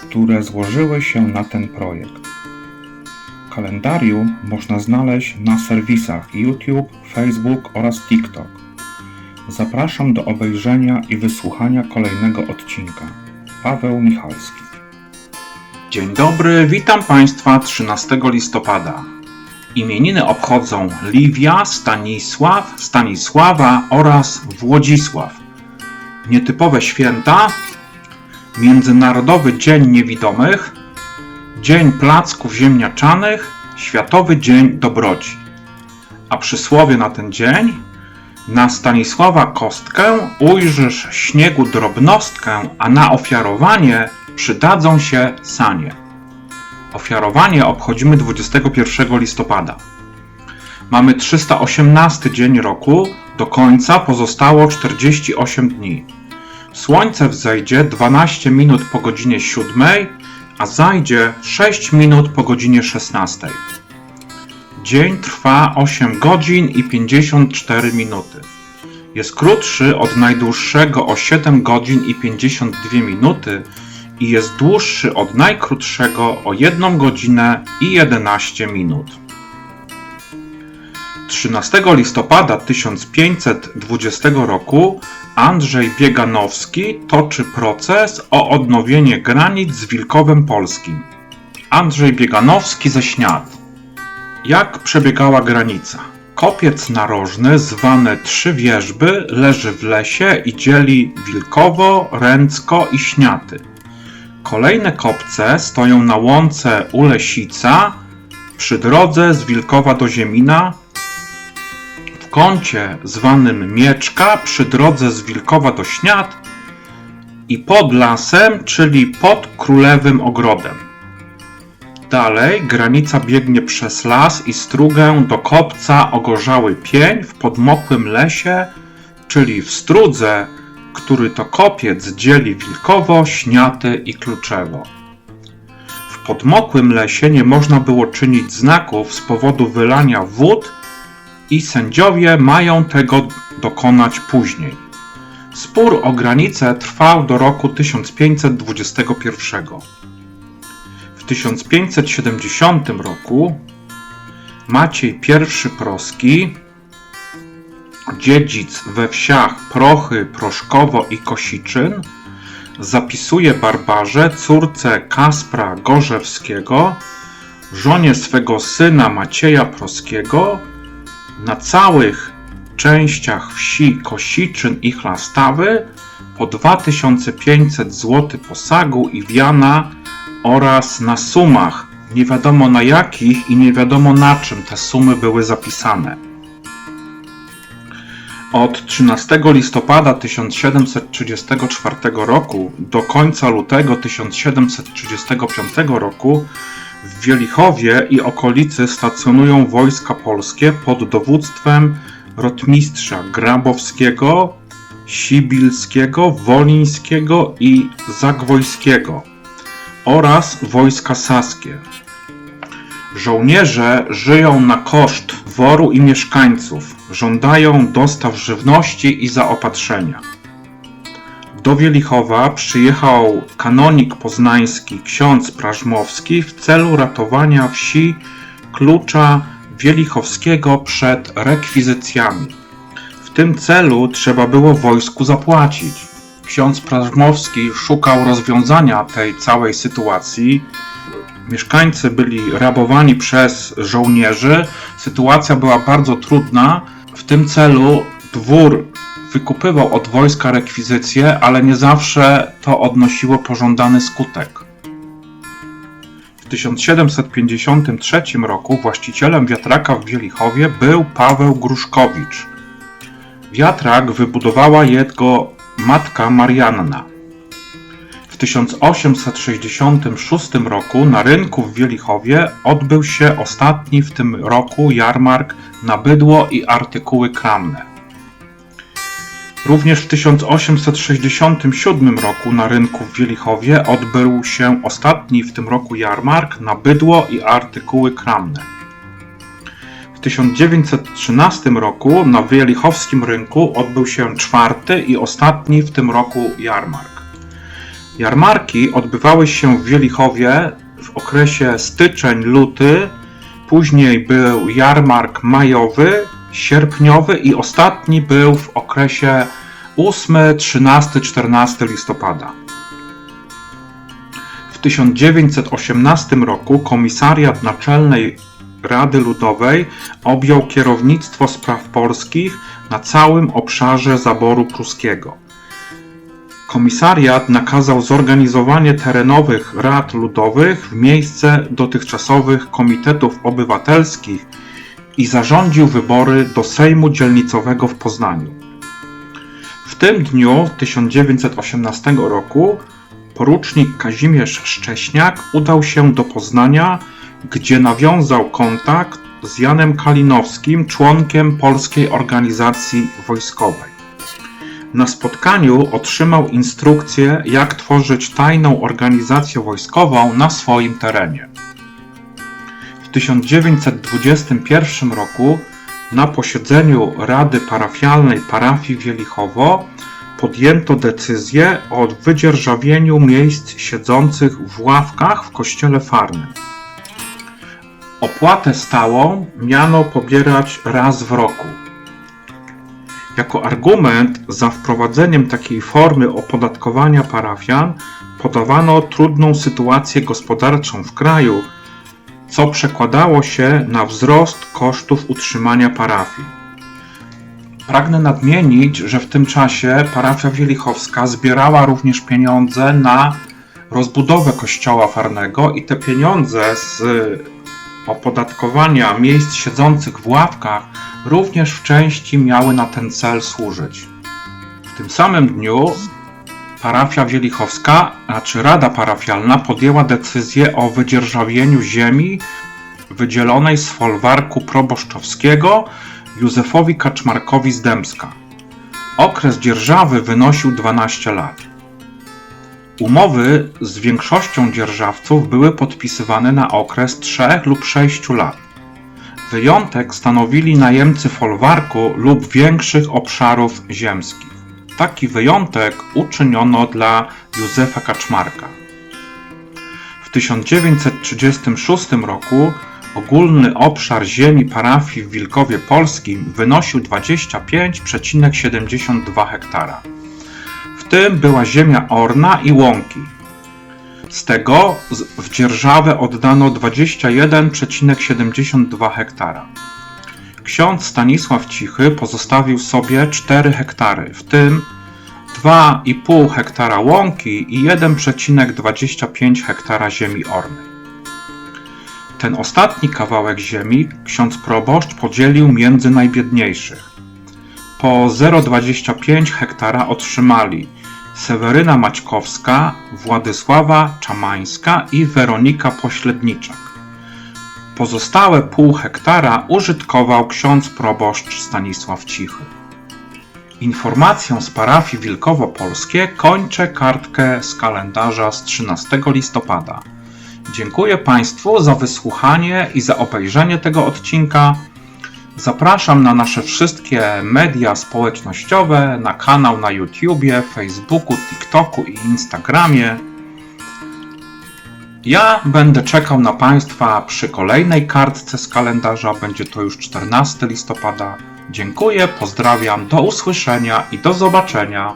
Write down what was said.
które złożyły się na ten projekt. Kalendarium można znaleźć na serwisach YouTube, Facebook oraz TikTok. Zapraszam do obejrzenia i wysłuchania kolejnego odcinka. Paweł Michalski. Dzień dobry, witam Państwa 13 listopada. Imieniny obchodzą Liwia, Stanisław, Stanisława oraz Włodzisław. Nietypowe święta Międzynarodowy Dzień Niewidomych, Dzień Placków Ziemniaczanych, Światowy Dzień Dobroci. A przysłowie na ten dzień na Stanisława kostkę ujrzysz śniegu drobnostkę, a na ofiarowanie przydadzą się sanie. Ofiarowanie obchodzimy 21 listopada. Mamy 318 dzień roku, do końca pozostało 48 dni. Słońce wzejdzie 12 minut po godzinie 7, a zajdzie 6 minut po godzinie 16. Dzień trwa 8 godzin i 54 minuty. Jest krótszy od najdłuższego o 7 godzin i 52 minuty i jest dłuższy od najkrótszego o 1 godzinę i 11 minut. 13 listopada 1520 roku Andrzej Bieganowski toczy proces o odnowienie granic z Wilkowem Polskim. Andrzej Bieganowski ze Śniad. Jak przebiegała granica? Kopiec narożny, zwany Trzy Wierzby, leży w lesie i dzieli Wilkowo, Ręcko i Śniaty. Kolejne kopce stoją na łące u Lesica, przy drodze z Wilkowa do Ziemina, w kącie zwanym Mieczka przy drodze z Wilkowa do Śniad i pod lasem, czyli pod Królewym Ogrodem. Dalej granica biegnie przez las i strugę do kopca Ogorzały Pień w podmokłym lesie, czyli w strudze, który to kopiec dzieli Wilkowo, Śniaty i Kluczewo. W podmokłym lesie nie można było czynić znaków z powodu wylania wód i sędziowie mają tego dokonać później. Spór o granicę trwał do roku 1521. W 1570 roku Maciej I Proski, dziedzic we wsiach Prochy, Proszkowo i Kosiczyn, zapisuje Barbarze, córce Kaspra Gorzewskiego, żonie swego syna Macieja Proskiego, na całych częściach wsi Kosiczyn i Chlastawy po 2500 zł posagu i wiana oraz na sumach, nie wiadomo na jakich i nie wiadomo na czym te sumy były zapisane. Od 13 listopada 1734 roku do końca lutego 1735 roku w Wielichowie i okolicy stacjonują wojska polskie pod dowództwem rotmistrza Grabowskiego, Sibilskiego, Wolińskiego i Zagwojskiego oraz wojska saskie. Żołnierze żyją na koszt woru i mieszkańców, żądają dostaw żywności i zaopatrzenia. Do Wielichowa przyjechał kanonik poznański ksiądz Prażmowski w celu ratowania wsi Klucza Wielichowskiego przed rekwizycjami. W tym celu trzeba było wojsku zapłacić. Ksiądz Prażmowski szukał rozwiązania tej całej sytuacji. Mieszkańcy byli rabowani przez żołnierzy. Sytuacja była bardzo trudna. W tym celu dwór wykupywał od wojska rekwizycje, ale nie zawsze to odnosiło pożądany skutek. W 1753 roku właścicielem wiatraka w Wielichowie był Paweł Gruszkowicz. Wiatrak wybudowała jego matka Marianna. W W 1866 roku na rynku w Wielichowie odbył się ostatni w tym roku jarmark na bydło i artykuły kramne. Również w 1867 roku na rynku w Wielichowie odbył się ostatni w tym roku jarmark na bydło i artykuły kramne. W 1913 roku na Wielichowskim rynku odbył się czwarty i ostatni w tym roku jarmark. Jarmarki odbywały się w Wielichowie w okresie styczeń-luty, później był jarmark majowy, sierpniowy i ostatni był w okresie 8, 13, 14 listopada. W 1918 roku Komisariat Naczelnej Rady Ludowej objął kierownictwo spraw polskich na całym obszarze zaboru pruskiego. Komisariat nakazał zorganizowanie terenowych rad ludowych w miejsce dotychczasowych komitetów obywatelskich i zarządził wybory do Sejmu Dzielnicowego w Poznaniu. W tym dniu 1918 roku porucznik Kazimierz Szcześniak udał się do Poznania, gdzie nawiązał kontakt z Janem Kalinowskim, członkiem Polskiej Organizacji Wojskowej. Na spotkaniu otrzymał instrukcję, jak tworzyć tajną organizację wojskową na swoim terenie. W 1921 roku na posiedzeniu Rady Parafialnej Parafii Wielichowo podjęto decyzję o wydzierżawieniu miejsc siedzących w ławkach w kościele farnym. Opłatę stałą miano pobierać raz w roku. Jako argument za wprowadzeniem takiej formy opodatkowania parafian podawano trudną sytuację gospodarczą w kraju, co przekładało się na wzrost kosztów utrzymania parafii. Pragnę nadmienić, że w tym czasie parafia Wielichowska zbierała również pieniądze na rozbudowę kościoła farnego i te pieniądze z opodatkowania miejsc siedzących w ławkach również w części miały na ten cel służyć. W tym samym dniu parafia Wielichowska, czy Rada Parafialna podjęła decyzję o wydzierżawieniu ziemi wydzielonej z folwarku proboszczowskiego Józefowi Kaczmarkowi z Dębska. Okres dzierżawy wynosił 12 lat. Umowy z większością dzierżawców były podpisywane na okres 3 lub 6 lat. Wyjątek stanowili najemcy folwarku lub większych obszarów ziemskich. Taki wyjątek uczyniono dla Józefa Kaczmarka. W 1936 roku ogólny obszar ziemi parafii w Wilkowie Polskim wynosił 25,72 hektara. W tym była ziemia orna i łąki. Z tego w dzierżawę oddano 21,72 hektara. Ksiądz Stanisław Cichy pozostawił sobie 4 hektary, w tym 2,5 hektara łąki i 1,25 hektara ziemi ornej. Ten ostatni kawałek ziemi ksiądz proboszcz podzielił między najbiedniejszych. Po 0,25 hektara otrzymali Seweryna Maćkowska, Władysława Czamańska i Weronika Pośledniczak. Pozostałe pół hektara użytkował ksiądz proboszcz Stanisław Cichy. Informacją z parafii Wilkowo-Polskie kończę kartkę z kalendarza z 13 listopada. Dziękuję Państwu za wysłuchanie i za obejrzenie tego odcinka. Zapraszam na nasze wszystkie media społecznościowe, na kanał na YouTubie, Facebooku, TikToku i Instagramie. Ja będę czekał na Państwa przy kolejnej kartce z kalendarza. Będzie to już 14 listopada. Dziękuję, pozdrawiam, do usłyszenia i do zobaczenia.